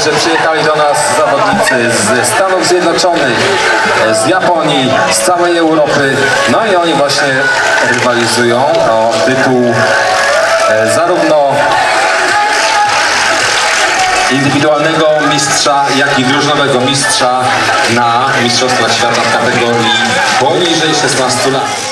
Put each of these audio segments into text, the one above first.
że przyjechali do nas zawodnicy ze Stanów Zjednoczonych, z Japonii, z całej Europy. No i oni właśnie rywalizują o tytuł e, zarówno indywidualnego mistrza, jak i drużynowego mistrza na Mistrzostwa Świata w kategorii poniżej 16 lat.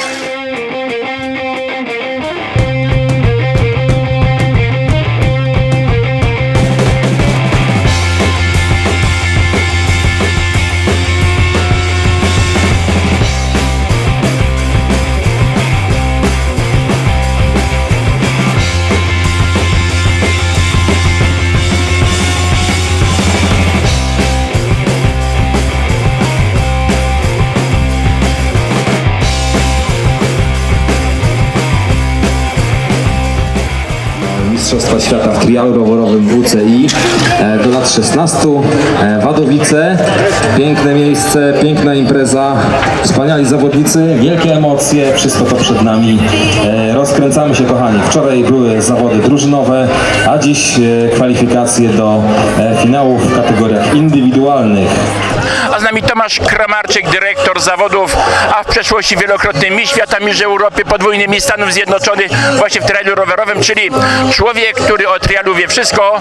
Mistrzostwa Świata w trialu rowerowym UCI e, do lat 16. E, Wadowice, piękne miejsce, piękna impreza, wspaniali zawodnicy, wielkie emocje, wszystko to przed nami. E, Rozkręcamy się kochani. Wczoraj były zawody drużynowe, a dziś kwalifikacje do finałów w kategoriach indywidualnych. Nami Tomasz Kramarczyk, dyrektor zawodów, a w przeszłości wielokrotny mistrz świata, mistrz Europy, podwójny mistrz Stanów Zjednoczonych właśnie w trialu rowerowym, czyli człowiek, który o trialu wie wszystko.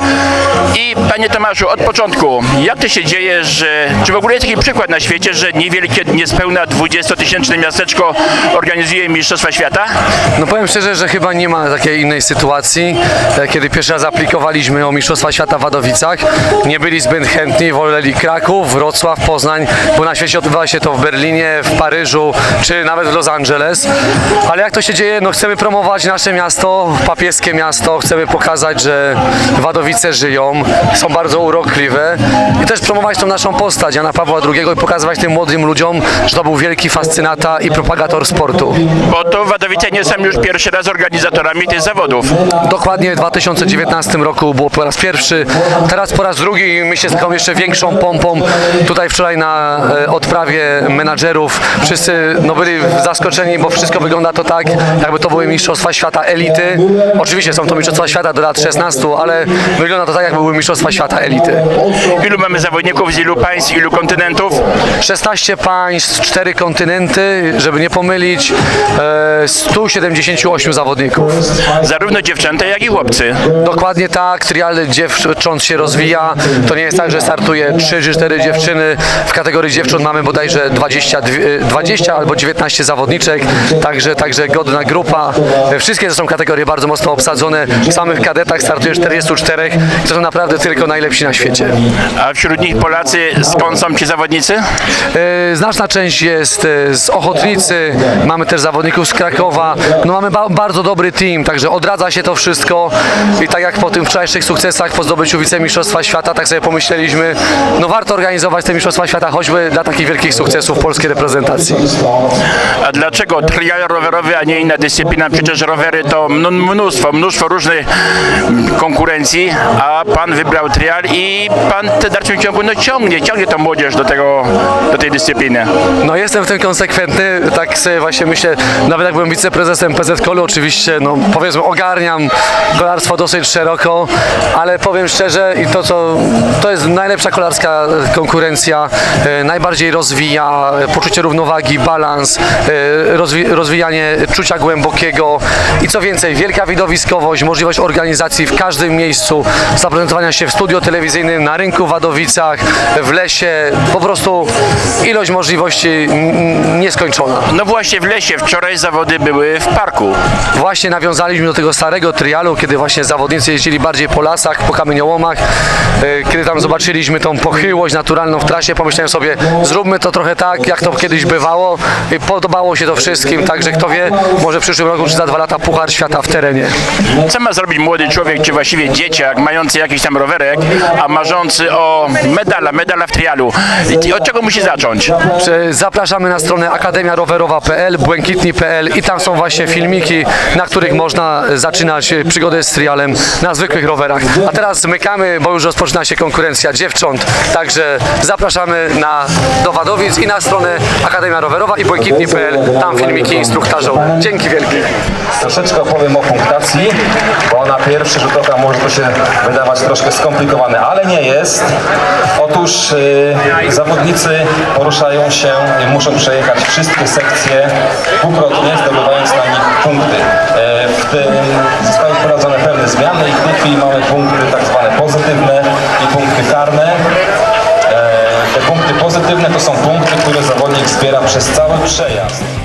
I panie Tomaszu, od początku, jak to się dzieje, że, czy w ogóle jest taki przykład na świecie, że niewielkie, niespełna 20-tysięczne miasteczko organizuje Mistrzostwa Świata? No powiem szczerze, że chyba nie ma takiej innej sytuacji. E, Kiedy pierwszy raz aplikowaliśmy o Mistrzostwa Świata w Wadowicach, nie byli zbyt chętni, woleli Kraków, Wrocław, Poznań, bo na świecie odbywa się to w Berlinie, w Paryżu, czy nawet w Los Angeles. Ale jak to się dzieje? No chcemy promować nasze miasto, papieskie miasto, chcemy pokazać, że Wadowice żyją, są bardzo urokliwe i też promować tą naszą postać Jana Pawła II i pokazywać tym młodym ludziom, że to był wielki fascynata i propagator sportu. Bo to Wadowice nie są już pierwszy raz organizatorami tych zawodów. Dokładnie w 2019 roku było po raz pierwszy, teraz po raz drugi i myślę z taką jeszcze większą pompą. Tutaj wczoraj na e, odprawie menadżerów wszyscy no, byli zaskoczeni, bo wszystko wygląda to tak, jakby to były Mistrzostwa Świata elity. Oczywiście są to Mistrzostwa Świata do lat 16, ale wygląda to tak, jakby były Mistrzostwa Świata elity. Ilu mamy zawodników z ilu państw, ilu kontynentów? 16 państw, 4 kontynenty, żeby nie pomylić, e, 178 zawodników. Zarówno dziewczęta, jak i chłopcy. Dokładnie tak, trial dziewcząt się rozwija. To nie jest tak, że startuje 3 czy 4 dziewczyny. W kategorii dziewcząt mamy bodajże 20, dwie- 20 albo 19 zawodniczek, także, także godna grupa. Wszystkie to są kategorie bardzo mocno obsadzone. W samych kadetach startuje 44 i to są naprawdę tylko najlepsi na świecie. A wśród nich Polacy, skąd są ci zawodnicy? E, Znaczna część jest e, z Ochotnicy, mamy też zawodników z Krakowa. No mamy ba bardzo dobry team, także odradza się to wszystko i tak jak po tym wczorajszych sukcesach po zdobyciu wicemistrzostwa świata, tak sobie pomyśleliśmy, no warto organizować te mistrzostwa świata choćby dla takich wielkich sukcesów polskiej reprezentacji. A dlaczego trial rowerowy, a nie inna dyscyplina? Przecież rowery to mn- mnóstwo, mnóstwo różnych konkurencji, a pan wybrał trial i pan w dalszym ciągu no, ciągnie, ciągnie tą młodzież do, tego, do tej dyscypliny. No jestem w tym konsekwentny, tak sobie właśnie myślę, nawet jak byłem wiceprezesem PZ Kolu, oczywiście, no powiedzmy ogarniam kolarstwo dosyć szeroko, ale powiem szczerze i to co, to jest najlepsza kolarska konkurencja, najbardziej rozwija e, poczucie równowagi, balans, e, rozwi rozwijanie czucia głębokiego i co więcej, wielka widowiskowość, możliwość organizacji w każdym miejscu, zaprezentowania się w studio telewizyjnym, na rynku w Wadowicach, w lesie, po prostu ilość możliwości nieskończona. No właśnie w lesie wczoraj zawody były w parku. Właśnie nawiązaliśmy do tego starego trialu, kiedy właśnie zawodnicy jeździli bardziej po lasach, po kamieniołomach. E, Kiedy tam zobaczyliśmy tą pochyłość naturalną w trasie, pomyślałem sobie, zróbmy to trochę tak, jak to kiedyś bywało. I podobało się to wszystkim, także kto wie, może w przyszłym roku czy za dwa lata Puchar Świata w terenie. Co ma zrobić młody człowiek, czy właściwie dzieciak, mający jakiś tam rowerek, a marzący o medala, medala w trialu? I Od czego musi zacząć? Zapraszamy na stronę akademiarowerowa.pl, błękitni.pl i tam są właśnie filmiki, na których można zaczynać przygodę z trialem na zwykłych rowerach. A teraz zmykamy, bo już rozpoczyna się konkurencja dziewcząt, także zapraszamy na, do Wadowic i na stronę Akademia Rowerowa i błękitni.pl, tam filmiki instruktażowe. Dzięki wielkie. Troszeczkę opowiem o punktacji, bo na pierwszy rzut oka może to się wydawać troszkę skomplikowane, ale nie jest. Otóż y, zawodnicy poruszają się, y, muszą przejechać wszystkie sekcje dwukrotnie, zdobywając na nich punkty. E, w tym zostały wprowadzone pewne zmiany i w tej chwili mamy punkty Pozytywne to są punkty, które zawodnik zbiera przez cały przejazd.